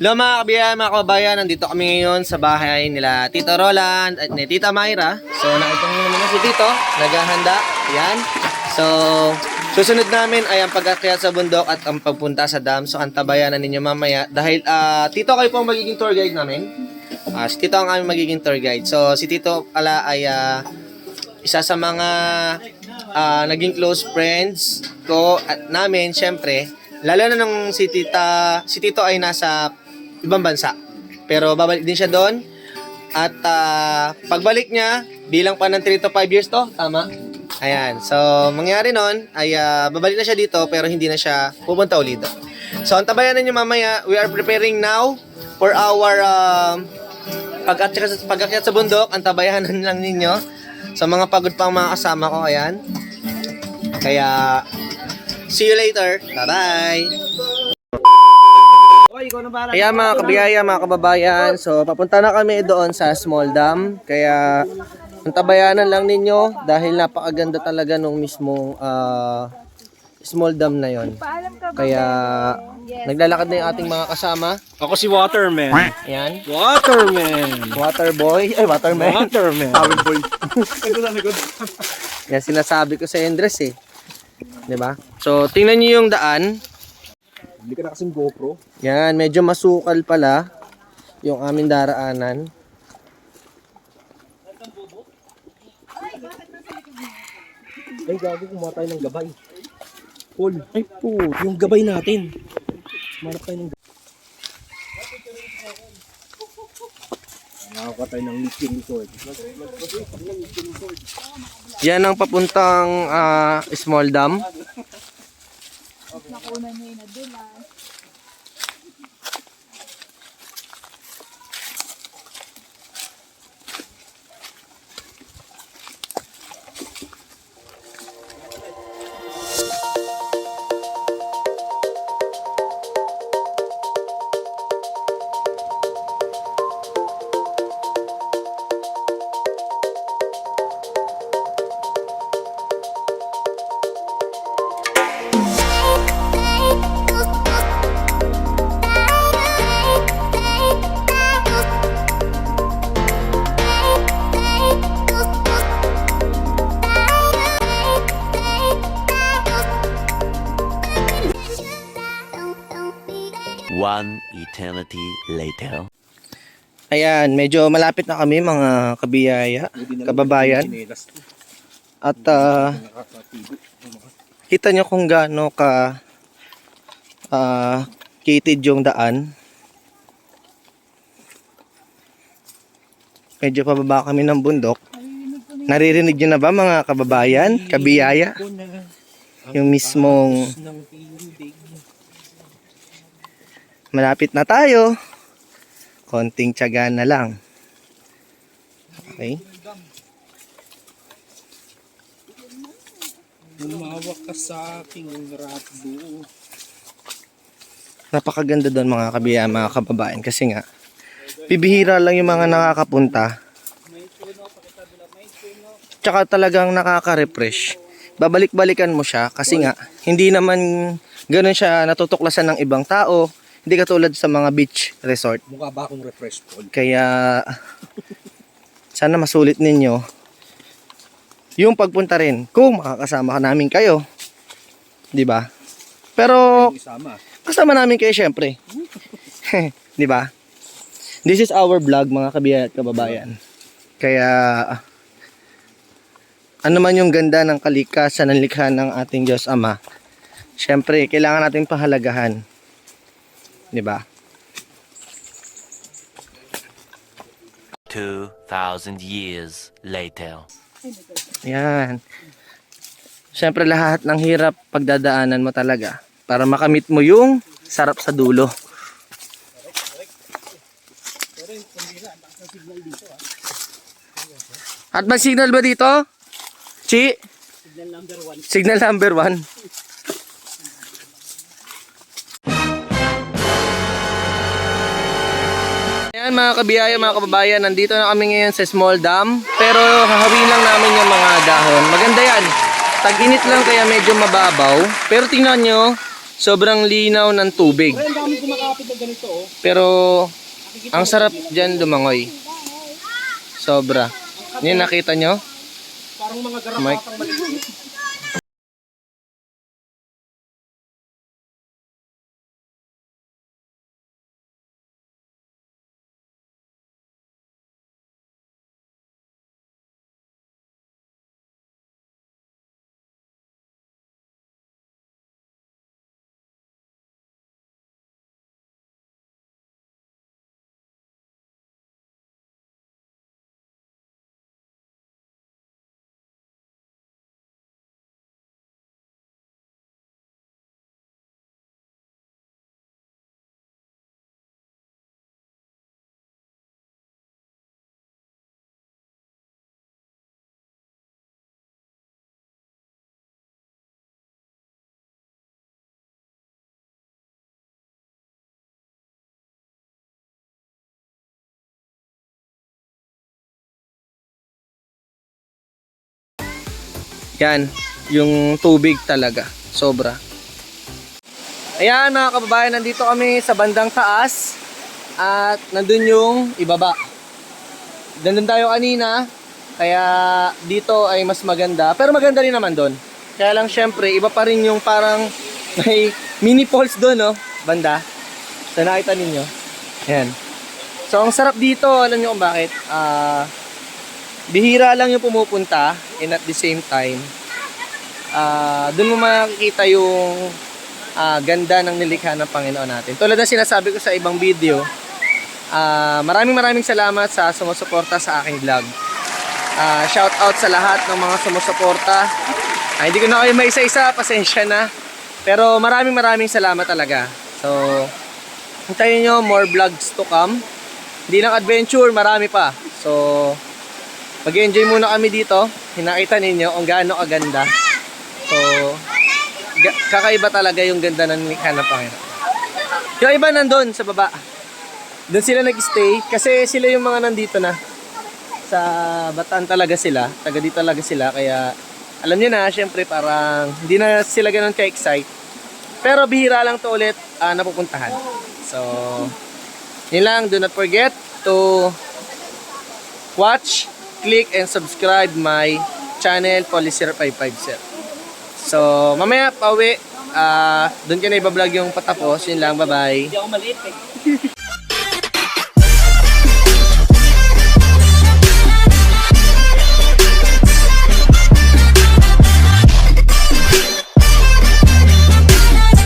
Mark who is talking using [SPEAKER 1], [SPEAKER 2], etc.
[SPEAKER 1] Hello mga kabiyan, mga kababayan, nandito kami ngayon sa bahay nila Tito Roland at ni Tita Mayra. So nakita niyo naman si Tito, naghahanda. Yan. So, susunod namin ay ang pag-akyat sa bundok at ang pagpunta sa dam. So antabayan na ninyo mamaya. Dahil ah, Tito kayo po ang magiging tour guide namin. Ah, si Tito ang aming magiging tour guide. So si Tito pala ay ah, isa sa mga ah, naging close friends ko at namin, syempre. Lalo na nung si Tita, si Tito ay nasa ibang bansa. Pero babalik din siya doon. At ah, pagbalik niya, bilang pa ng 3 to 5 years to, tama? Ayan. So, mangyari nun, ay ah, babalik na siya dito, pero hindi na siya pupunta ulit. So, ang tabayan ninyo mamaya, we are preparing now for our um, pag-akyat sa, pag-akyat sa bundok, ang tabayanan lang ninyo. Sa mga pagod pang mga kasama ko, ayan. Kaya, see you later. Bye-bye! Kaya mga kabiyaya, mga kababayan, so papunta na kami doon sa small dam. Kaya, ang tabayanan lang ninyo dahil napakaganda talaga nung mismong ah, small dam na yon. Kaya, naglalakad na yung ating mga kasama.
[SPEAKER 2] Ako si Waterman.
[SPEAKER 1] Ayan.
[SPEAKER 2] Waterman.
[SPEAKER 1] Waterboy. Ay, waterman.
[SPEAKER 2] Waterman. Power boy. Ito na likod.
[SPEAKER 1] Yan sinasabi ko sa Andres eh. 'Di ba? So, tingnan niyo yung daan.
[SPEAKER 2] Hindi ka na kasing GoPro.
[SPEAKER 1] Yan, medyo masukal pala yung aming daraanan.
[SPEAKER 2] Ay, gago, kumuha tayo ng gabay. Paul. Ay po, yung gabay natin. Manap tayo ng gabay. Nakakuha tayo ng lithium sword.
[SPEAKER 1] Yan ang papuntang ah, small dam. Okay. Nakunan niya yung nadulas.
[SPEAKER 3] One eternity later.
[SPEAKER 1] Ayan, medyo malapit na kami mga kabiyaya, kababayan. At ah, kita nyo kung gaano ka ah, kitid yung daan. Medyo pababa kami ng bundok. Naririnig nyo na ba mga kababayan, kabiyaya? Yung mismong malapit na tayo. Konting tiyaga na lang. Okay.
[SPEAKER 2] Lumawak ka sa aking ratbo.
[SPEAKER 1] Napakaganda doon mga kabiya, mga kababayan kasi nga bibihira lang yung mga nakakapunta. Tsaka talagang nakaka-refresh. Babalik-balikan mo siya kasi nga hindi naman ganun siya natutuklasan ng ibang tao. Hindi katulad sa mga beach resort.
[SPEAKER 2] Mukha ba akong refresh, Paul?
[SPEAKER 1] Kaya sana masulit ninyo yung pagpunta rin kung makakasama ka namin kayo. 'Di ba? Pero kasama namin kayo syempre. 'Di ba? This is our vlog mga kabiyan at kababayan. Kaya ano man yung ganda ng kalikasan ng likha ng ating Diyos Ama. Syempre, kailangan nating pahalagahan. 'Di ba?
[SPEAKER 3] 2,000 years later.
[SPEAKER 1] Yan. Siyempre lahat ng hirap pagdadaanan mo talaga para makamit mo yung sarap sa dulo. At may signal ba dito? Chi? Signal number one. Signal number one. Ayan mga kabiyaya, mga kababayan, nandito na kami ngayon sa small dam. Pero hahawin lang namin yung mga dahon. Maganda yan. Tag-init lang kaya medyo mababaw. Pero tingnan nyo, sobrang linaw ng tubig.
[SPEAKER 2] Pero ang dami kumakapit na ganito oh.
[SPEAKER 1] Pero ang sarap dyan lumangoy. Sobra. Yan nakita nyo?
[SPEAKER 2] Parang mga garapatang maliit.
[SPEAKER 1] Yan, yung tubig talaga. Sobra. Ayan mga kababayan, nandito kami sa bandang taas at nandun yung ibaba. Nandun tayo kanina, kaya dito ay mas maganda. Pero maganda rin naman doon. Kaya lang syempre, iba pa rin yung parang may mini falls doon, no? Banda. So nakita ninyo. Ayan. So ang sarap dito, alam niyo kung bakit? Ah, bihira lang yung pumupunta and at the same time ah doon mo makikita yung ah, ganda ng nilikha ng Panginoon natin. Tulad ng sinasabi ko sa ibang video, ah, maraming maraming salamat sa sumusuporta sa aking vlog. Ah, shout out sa lahat ng mga sumusuporta. Ah, hindi ko na kayo maisa-isa, pasensya na. Pero maraming maraming salamat talaga. So, hintayin nyo more vlogs to come. Hindi lang adventure, marami pa. So, mag-enjoy muna kami dito. Hinakita ninyo kung gaano kaganda. So, kakaiba talaga yung ganda ng likha ng Panginoon. Yung iba nandun sa baba. Doon sila nag-stay kasi sila yung mga nandito na. Sa Bataan talaga sila. Taga dito talaga sila. Kaya alam niyo na, syempre parang hindi na sila ganun ka-excite. Pero bihira lang to ulit ah, napupuntahan. So, yun lang. Do not forget to watch, click, and subscribe my channel, Polyser550. So, mamaya pauwi. ah doon ka na ibablog yung patapos. Yun lang. Bye-bye.
[SPEAKER 2] Hindi ako maliit eh.